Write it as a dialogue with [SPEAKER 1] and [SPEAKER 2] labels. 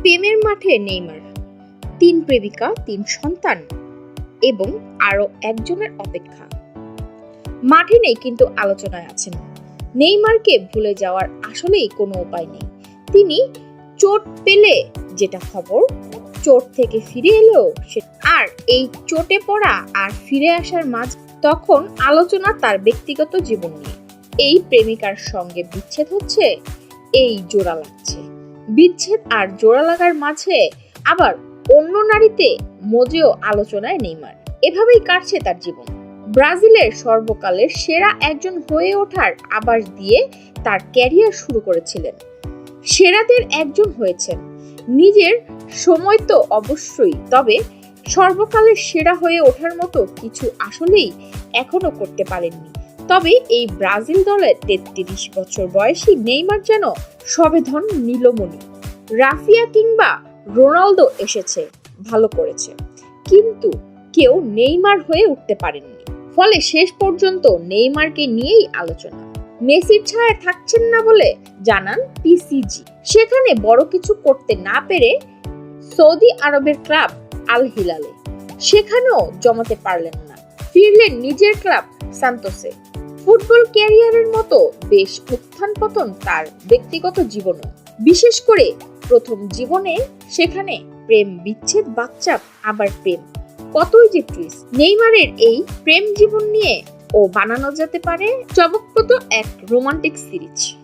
[SPEAKER 1] প্রেমের মাঠে নেইমার। তিন প্রেমিকা, তিন সন্তান এবং আরও একজনের অপেক্ষা। মাঠে নেই কিন্তু আলোচনায় আছেন। নেইমারকে ভুলে যাওয়ার আসলেই কোনো উপায় নেই। তিনি চোট পেলে যেটা খবর, চোট থেকে ফিরে এলেও সে আর এই চোটে পড়া আর ফিরে আসার মাঝ তখন আলোচনা তার ব্যক্তিগত জীবন নিয়ে। এই প্রেমিকার সঙ্গে বিচ্ছেদ হচ্ছে, এই জোড়া লাগছে। বিচ্ছেদ আর জোড়া লাগার মাঝে আবার অন্য নারীতে মজেও আলোচনায় নেইমার। এভাবেই কাটছে তার জীবন। ব্রাজিলের সর্বকালের সেরা একজন হয়ে ওঠার আবাস দিয়ে তার ক্যারিয়ার শুরু করেছিলেন। সেরাদের একজন হয়েছেন। নিজের সময় তো অবশ্যই, তবে সর্বকালের সেরা হয়ে ওঠার মতো কিছু আসলেই এখনও করতে পারেননি। তবে এই ব্রাজিল দলের তেত্রিশ বছর বয়সী নেইমার যেন সবেধন নীলমণি। রাফিয়া কিংবা রোনালদো এসেছে, ভালো করেছে। কিন্তু কেউ নেইমার হয়ে উঠতে পারেননি। ফলে শেষ পর্যন্ত নেইমারকে নিয়েই আলোচনা। মেসির ছায়া থাকছেন না বলে জানান পিসিজি সেখানে বড় কিছু করতে না পেরে সৌদি আরবের ক্লাব আল হিলালে। সেখানেও জমাতে পারলেন না। ফিরলেন নিজের ক্লাব সান্তোসে। ফুটবল ক্যারিয়ারের মতো বেশ উত্থান পতন তার ব্যক্তিগত জীবনও। বিশেষ করে প্রথম জীবনে সেখানে প্রেম বিচ্ছেদ বাচ্চা আবার প্রেম। কতই যে টুইস্ট নেইমারের এই প্রেম জীবন নিয়ে ও বানানো যেতে পারে চমকপ্রদ এক রোমান্টিক সিরিজ